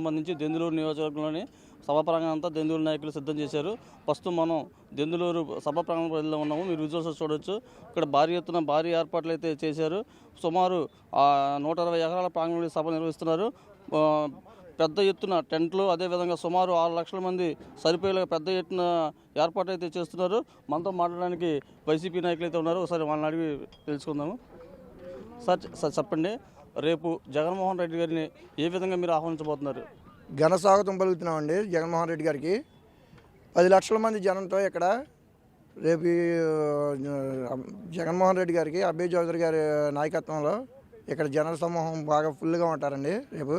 సంబంధించి దెందులూరు నియోజకవర్గంలోని సభ ప్రాంగణం అంతా దెందులూరు నాయకులు సిద్ధం చేశారు. ప్రస్తుతం మనం దెందులూరు సభ ప్రాంగణం పరిధిలో ఉన్నాము. మీరు విజువల్స్ చూడొచ్చు. ఇక్కడ భారీ ఎత్తున భారీ ఏర్పాట్లు అయితే చేశారు. సుమారు నూట అరవై ఎకరాల ప్రాంగణంలో సభ నిర్వహిస్తున్నారు. పెద్ద ఎత్తున టెంట్లు అదేవిధంగా సుమారు ఆరు లక్షల మంది సరిపోయేలా పెద్ద ఎత్తున ఏర్పాటు అయితే చేస్తున్నారు. మనతో మాట్లాడడానికి వైసీపీ నాయకులు అయితే ఉన్నారు. ఒకసారి వాళ్ళని అడిగి తెలుసుకుందాము. సార్ సార్ చెప్పండి. రేపు జగన్మోహన్ రెడ్డి గారిని ఏ విధంగా మీరు ఆహ్వానించబోతున్నారు? ఘన స్వాగతం పలుకుతున్నామండి జగన్మోహన్ రెడ్డి గారికి. పది లక్షల మంది జనంతో ఇక్కడ రేపు జగన్మోహన్ రెడ్డి గారికి అభయ్ చౌదరి గారి నాయకత్వంలో ఇక్కడ జన సమూహం బాగా ఫుల్గా ఉంటారండి రేపు.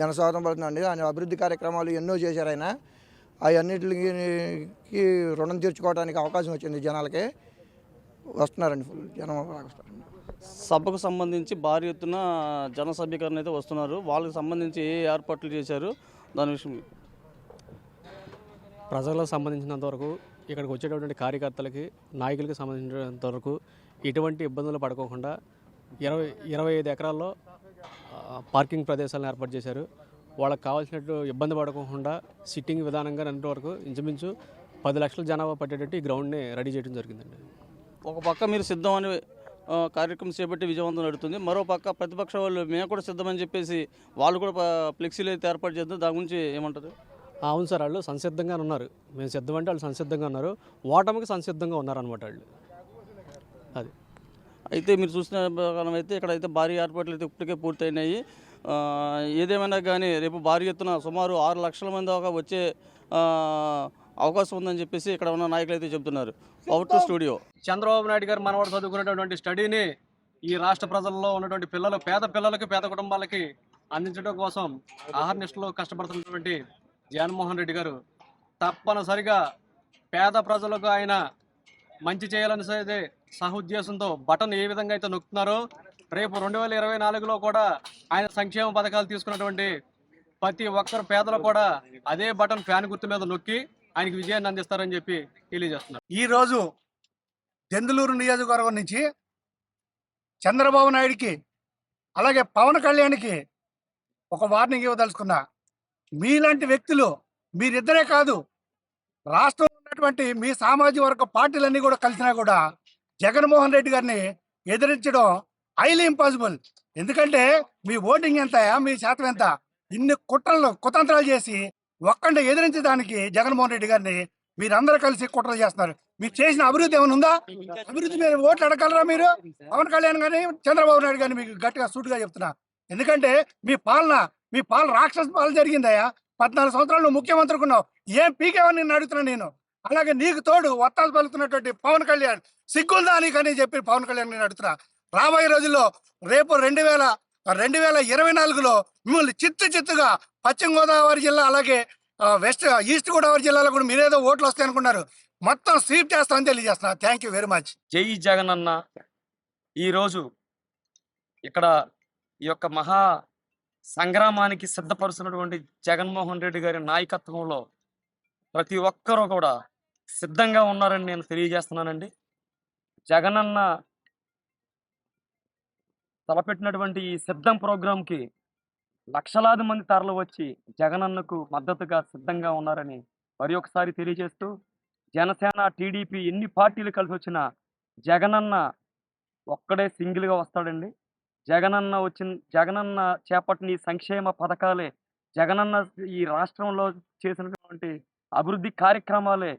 ఘన స్వాగతం పలుకుతుందండి ఆయన అభివృద్ధి కార్యక్రమాలు ఎన్నో చేశారు ఆయన. అవన్నిటికి రుణం తీర్చుకోవడానికి అవకాశం వచ్చింది జనాలకి. వస్తున్నారండి ఫుల్ జనం బాగా వస్తారండి. సభకు సంబంధించి భారీ ఎత్తున జన సమీకరణ అయితే వస్తున్నారు. వాళ్ళకి సంబంధించి ఏ ఏర్పాట్లు చేశారు? దాని విషయం ప్రజలకు సంబంధించినంత వరకు ఇక్కడికి వచ్చేటటువంటి కార్యకర్తలకి నాయకులకి సంబంధించినంత వరకు ఎటువంటి ఇబ్బందులు పడుకోకుండా ఇరవై ఇరవై ఐదు ఎకరాల్లో పార్కింగ్ ప్రదేశాలను ఏర్పాటు చేశారు. వాళ్ళకి కావాల్సినట్టు ఇబ్బంది పడకుండా సిట్టింగ్ విధానంగా అన్నిటి వరకు ఇంచుమించు పది లక్షల జనాభా పట్టేటట్టు ఈ గ్రౌండ్ని రెడీ చేయడం జరిగిందండి. ఒక పక్క మీరు సిద్ధం అని కార్యక్రమం చేపట్టి విజయవంతం నడుతుంది మరో పక్క ప్రతిపక్ష వాళ్ళు మేము కూడా సిద్ధమని చెప్పేసి వాళ్ళు కూడా ఫ్లెక్సీలు అయితే ఏర్పాటు చేద్దాం. దాని గురించి ఏమంటారు? అవును సార్ వాళ్ళు సంసిద్ధంగా ఉన్నారు. మేము సిద్ధం అంటే వాళ్ళు సంసిద్ధంగా ఉన్నారు. ఓటమికి సంసిద్ధంగా ఉన్నారనమాట వాళ్ళు. అది. అయితే మీరు చూసిన ప్రకారం అయితే ఇక్కడ అయితే భారీ ఏర్పాట్లు అయితే ఇప్పటికే పూర్తయినాయి. ఏదేమైనా కానీ రేపు భారీ ఎత్తున సుమారు ఆరు లక్షల మంది దాకా వచ్చే అవకాశం ఉందని చెప్పేసి ఇక్కడ ఉన్న నాయకులు అయితే చెబుతున్నారు. Power to studio Chandrababu Naidu garu మనవాడు చదువుకున్నటువంటి స్టడీని ఈ రాష్ట్ర ప్రజల్లో ఉన్నటువంటి పిల్లలు పేద పిల్లలకి పేద కుటుంబాలకి అందించడం కోసం ఆహార్నిష్టలో కష్టపడుతున్నటువంటి జగన్మోహన్ రెడ్డి గారు తప్పనిసరిగా పేద ప్రజలకు ఆయన మంచి చేయాలని సరే బటన్ ఏ విధంగా అయితే నొక్కుతున్నారో రేపు రెండు వేల ఇరవై నాలుగులో కూడా ఆయన సంక్షేమ పథకాలు తీసుకున్నటువంటి ప్రతి ఒక్కరు పేదలు కూడా అదే బటన్ ఫ్యాన్ గుర్తు మీద నొక్కి ఆయనకి విజయాన్ని అందిస్తారని చెప్పి తెలియజేస్తున్నారు. రోజు దెందులూరు నియోజకవర్గం నుంచి చంద్రబాబు నాయుడికి అలాగే పవన్ కళ్యాణ్కి ఒక వార్నింగ్ ఇవ్వదలుచుకున్నా మీలాంటి వ్యక్తులు మీరిద్దరే కాదు రాష్ట్రంలో ఉన్నటువంటి మీ సామాజిక వర్గ పార్టీలన్నీ కూడా కలిసినా కూడా జగన్మోహన్ రెడ్డి గారిని ఎదిరించడం హైలీ ఇంపాసిబుల్ ఎందుకంటే మీ ఓటింగ్ ఎంత మీ శాతం ఎంత ఇన్ని కుట్రలు కుతంత్రాలు చేసి ఒక్కండి ఎదిరించడానికి జగన్మోహన్ రెడ్డి గారిని మీరందరూ కలిసి కుట్రలు చేస్తున్నారు. మీరు చేసిన అభివృద్ధి ఏమైనా ఉందా? అభివృద్ధి మీరు ఓట్లు అడగలరా మీరు? పవన్ కళ్యాణ్ గాని చంద్రబాబు నాయుడు గాని మీకు గట్టిగా సూటుగా చెప్తున్నా. ఎందుకంటే మీ పాలన మీ పాలన రాక్షస పాలన జరిగిందయ్యా. పద్నాలుగు సంవత్సరాలు నువ్వు ముఖ్యమంత్రికి ఉన్నావు. ఏం పీకేవని నేను అడుగుతున్నా నేను. అలాగే నీకు తోడు వత్తాలు పలుకుతున్నటువంటి పవన్ కళ్యాణ్ సిగ్గుందా నీకని చెప్పి పవన్ కళ్యాణ్ నేను అడుగుతున్నా. రాబోయే రోజుల్లో రేపు రెండు వేల రెండు వేల ఇరవై నాలుగులో మిమ్మల్ని చిత్తు చిత్తుగా పశ్చిమ గోదావరి జిల్లా అలాగే వెస్ట్ ఈస్ట్ గోదావరి జిల్లాలో కూడా మీరేదో ఓట్లు వస్తాయి అనుకున్నారు. మొత్తం స్వీప్ చేస్తామని తెలియజేస్తున్నా. థ్యాంక్ యూ వెరీ మచ్ జై జగన్ అన్న. ఈరోజు ఇక్కడ ఈ యొక్క మహా సంగ్రామానికి సిద్ధపరుస్తున్నటువంటి జగన్మోహన్ రెడ్డి గారి నాయకత్వంలో ప్రతి ఒక్కరూ కూడా సిద్ధంగా ఉన్నారని నేను తెలియజేస్తున్నానండి. జగనన్న తలపెట్టినటువంటి ఈ సిద్ధం ప్రోగ్రాంకి లక్షలాది మంది తరలు వచ్చి జగనన్నకు మద్దతుగా సిద్ధంగా ఉన్నారని మరి ఒకసారి తెలియజేస్తూ జనసేన టీడీపీ ఎన్ని పార్టీలు కలిసి వచ్చినా జగనన్న ఒక్కడే సింగిల్గా వస్తాడండి. జగనన్న వచ్చిన జగనన్న చేపట్టిన ఈ సంక్షేమ పథకాలే జగనన్న ఈ రాష్ట్రంలో చేసినటువంటి అభివృద్ధి కార్యక్రమాలే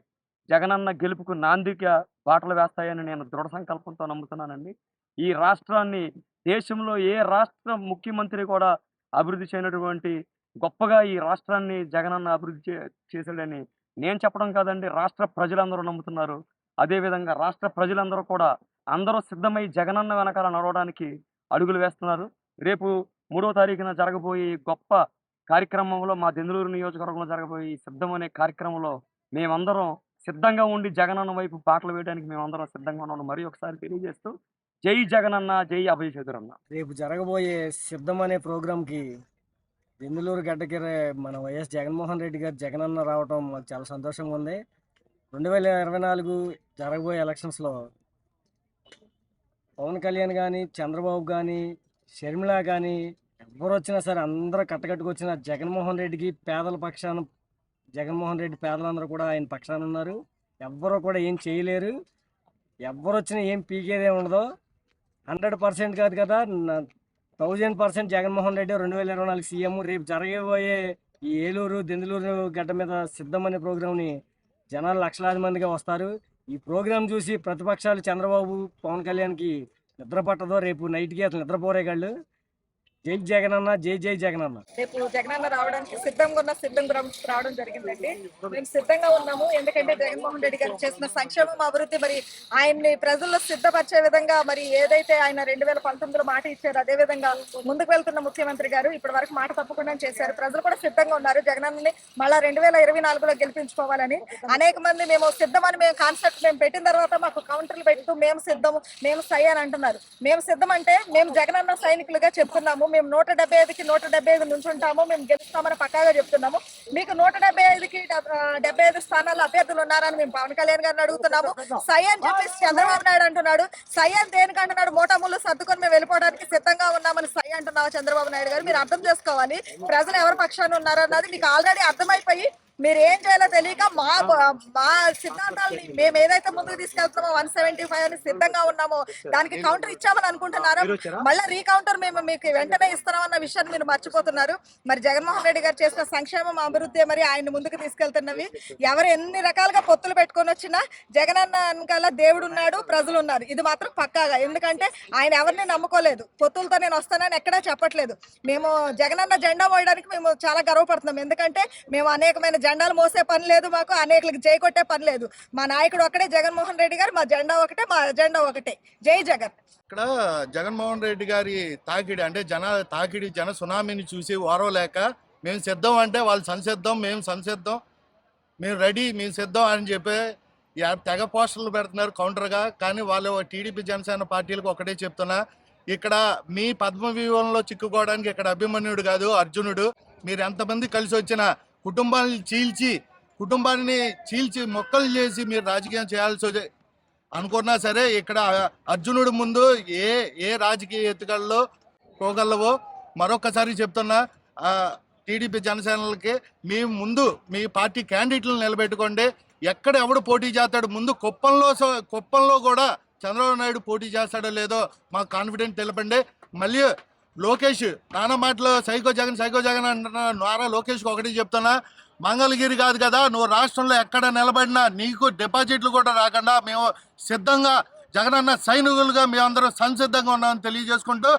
జగనన్న గెలుపుకు నాందిగా బాటలు వేస్తాయని నేను దృఢ సంకల్పంతో నమ్ముతున్నానండి. ఈ రాష్ట్రాన్ని దేశంలో ఏ రాష్ట్ర ముఖ్యమంత్రి కూడా అభివృద్ధి చేయనటువంటి గొప్పగా ఈ రాష్ట్రాన్ని జగనన్న అభివృద్ధి చే- చేశాడని నేను చెప్పడం కాదండి రాష్ట్ర ప్రజలందరూ నమ్ముతున్నారు. అదేవిధంగా రాష్ట్ర ప్రజలందరూ కూడా అందరూ సిద్ధమై జగనన్న వెనకాల నడవడానికి అడుగులు వేస్తున్నారు. రేపు మూడో తారీఖున జరగబోయే గొప్ప కార్యక్రమంలో మా దెందులూరు నియోజకవర్గంలో జరగబోయే ఈ సిద్ధం అనే కార్యక్రమంలో మేమందరం సిద్ధంగా ఉండి జగనన్న వైపు పాటలు వేయడానికి మేమందరం సిద్ధంగా ఉన్నాం మరి ఒకసారి తెలియజేస్తూ జై జగనన్న జై అభయ చదురన్న రేపు జరగబోయే సిద్ధం అనే ప్రోగ్రాంకి దెందులూరు గడ్డకి రే- మన వైఎస్ జగన్మోహన్ రెడ్డి గారు జగనన్న రావటం మాకు చాలా సంతోషంగా ఉంది. రెండు వేల ఇరవై నాలుగు జరగబోయే ఎలక్షన్స్లో పవన్ కళ్యాణ్ కానీ చంద్రబాబు కానీ షర్మిల కానీ ఎవరు వచ్చినా సరే అందరూ కట్టకట్టుకొచ్చిన జగన్మోహన్ రెడ్డికి పేదల పక్షాన జగన్మోహన్ రెడ్డి పేదలందరూ కూడా ఆయన పక్షాన ఉన్నారు. ఎవ్వరూ కూడా ఏం చేయలేరు. ఎవ్వరు వచ్చినా ఏం పీకేదే ఉండదు హండ్రెడ్ పర్సెంట్ కాదు కదా. థౌజండ్ పర్సెంట్ జగన్మోహన్ రెడ్డి రెండు వేల ఇరవై నాలుగు సీఎం రేపు జరగబోయే ఈ ఏలూరు దెందులూరు గడ్డ మీద సిద్ధం అనే ప్రోగ్రామ్ని జనాలు లక్షలాది మందిగా వస్తారు. ఈ ప్రోగ్రాం చూసి ప్రతిపక్షాలు చంద్రబాబు పవన్ కళ్యాణ్కి నిద్ర పట్టదో రేపు నైట్కి అసలు నిద్రపోరేగాళ్ళు. జై జగనన్న జై జై జగనన్న. రేపు జగనన్న రావడానికి సిద్ధంగా ఉన్న సిద్ధం రావడం జరిగిందండి. మేము సిద్ధంగా ఉన్నాము. ఎందుకంటే జగన్మోహన్ రెడ్డి గారు చేసిన సంక్షేమం అభివృద్ధి మరి ఆయన్ని ప్రజల్లో సిద్ధపరిచే విధంగా మరి ఏదైతే ఆయన రెండు వేల పంతొమ్మిదిలో మాట ఇచ్చారు అదే విధంగా ముందుకు వెళ్తున్న ముఖ్యమంత్రి గారు ఇప్పటి వరకు మాట తప్పకుండా చేశారు. ప్రజలు కూడా సిద్ధంగా ఉన్నారు. జగనన్నని మళ్ళా రెండు వేల ఇరవై నాలుగులో గెలిపించుకోవాలని అనేక మంది మేము సిద్ధమని మేము కాన్సెప్ట్ మేము పెట్టిన తర్వాత మాకు కౌంటర్లు పెడుతూ మేము సిద్ధము మేము సై అని అంటున్నారు. మేము సిద్ధం అంటే మేము జగనన్న సైనికులుగా చెప్తున్నాము. మేము నూట డెబ్బై ఐదుకి నూట డెబ్బై ఐదు నుంచుంటాము మేము గెలుస్తామని పక్కాగా చెప్తున్నాము. మీకు నూట డెబ్బై ఐదుకి డెబ్బై ఐదు స్థానాల్లో అభ్యర్థులు ఉన్నారని మేము పవన్ కళ్యాణ్ గారిని అడుగుతున్నాము. సై అని చెప్పేసి చంద్రబాబు నాయుడు అంటున్నాడు. సై అని దేనికంటున్నాడు అంటున్నాడు? సర్దుకొని మేము వెళ్ళిపోవడానికి సిద్ధంగా ఉన్నామని సై అంటున్నావు చంద్రబాబు నాయుడు గారు? మీరు అర్థం చేసుకోవాలి. ప్రజలు ఎవరి పక్షాన్ని ఉన్నారన్నది మీకు ఆల్రెడీ అర్థమైపోయి మీరు ఏం చేయాలో తెలియక మా మా సిద్ధాంతాలని మేము ఏదైతే ముందుకు తీసుకెళ్తున్నామో వన్ సెవెంటీ ఫైవ్ అని సిద్ధంగా ఉన్నామో దానికి కౌంటర్ ఇచ్చామని అనుకుంటున్నారు? మళ్ళీ రీకౌంటర్ మేము మీకు వెంటనే ఇస్తున్నామన్న విషయాన్ని మీరు మర్చిపోతున్నారు. మరి జగన్మోహన్ రెడ్డి గారు చేసిన సంక్షేమం అభివృద్ధి మరి ఆయన ముందుకు తీసుకెళ్తున్నవి. ఎవరు ఎన్ని రకాలుగా పొత్తులు పెట్టుకొని వచ్చినా జగనన్న వెనకాల దేవుడు ఉన్నాడు ప్రజలు ఉన్నారు. ఇది మాత్రం పక్కాగా. ఎందుకంటే ఆయన ఎవరిని నమ్ముకోలేదు. పొత్తులతో నేను వస్తానని ఎక్కడా చెప్పట్లేదు. మేము జగనన్న జెండా మోయడానికి మేము చాలా గర్వపడుతున్నాం. ఎందుకంటే మేము అనేకమైన జెండాలు మోసే పని లేదు మాకు అనేకలకు జై కొట్టే పని లేదు. మా నాయకుడు ఒకటే జగన్మోహన్ రెడ్డి గారు మా జెండా ఒకటే మా జెండా ఒకటే. జై జగన్. ఇక్కడ జగన్మోహన్ రెడ్డి గారి తాకిడి అంటే జన తాకిడి జన సునామీని చూసి ఓరవలేక మేము సిద్ధం అంటే వాళ్ళు సంసిద్ధం మేము సంసిద్ధం మేము రెడీ మేము సిద్ధం అని చెప్పి యా- తెగ పోస్టర్లు పెడుతున్నారు కౌంటర్గా. కానీ వాళ్ళు టీడీపీ జనసేన పార్టీలకు ఒకటే చెప్తున్నా ఇక్కడ మీ పద్మ వ్యూహంలో చిక్కుకోవడానికి ఇక్కడ అభిమన్యుడు కాదు అర్జునుడు. మీరు ఎంతమంది కలిసి వచ్చినా కుటుంబాన్ని చీల్చి కుటుంబాన్ని చీల్చి మొక్కలు చేసి మీరు రాజకీయం చేయాల్సి వచ్చే- అనుకున్నా సరే ఇక్కడ అర్జునుడి ముందు ఏ ఏ రాజకీయ ఎత్తుకల్లో పోగలవో మరొకసారి చెప్తున్నా టీడీపీ జనసేనలకి మీ ముందు మీ పార్టీ క్యాండిడేట్లను నిలబెట్టుకోండి. ఎక్కడ ఎవడు పోటీ చేస్తాడు ముందు కుప్పంలో కుప్పంలో కూడా చంద్రబాబు నాయుడు పోటీ చేస్తాడో లేదో మాకు కాన్ఫిడెంట్ తెలపండి. మళ్ళీ లోకేష్ నాన్న మాటలో సైకో జగన్ సైకో జగన్ అంటున్న. నారా లోకేష్కి ఒకటి చెప్తున్నా. మంగళగిరి కాదు కదా నువ్వు రాష్ట్రంలో ఎక్కడ నిలబడినా నీకు డిపాజిట్లు కూడా రాకుండా మేము సిద్ధంగా జగనన్న సైనికులుగా మేమందరం సంసిద్ధంగా ఉన్నామని తెలియజేసుకుంటూ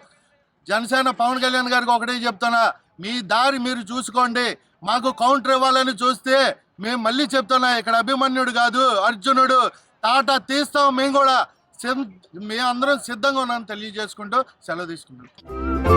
జనసేన పవన్ కళ్యాణ్ గారికి ఒకటే చెప్తున్నా. మీ దారి మీరు చూసుకోండి. మాకు కౌంటర్ ఇవ్వాలని చూస్తే మేము మళ్ళీ చెప్తున్నా ఇక్కడ అభిమన్యుడు కాదు అర్జునుడు. తాట తీస్తాం మేము కూడా. సిద్ధ- మేమందరం సిద్ధంగా ఉన్నామని తెలియజేసుకుంటూ సెలవు తీసుకుంటాం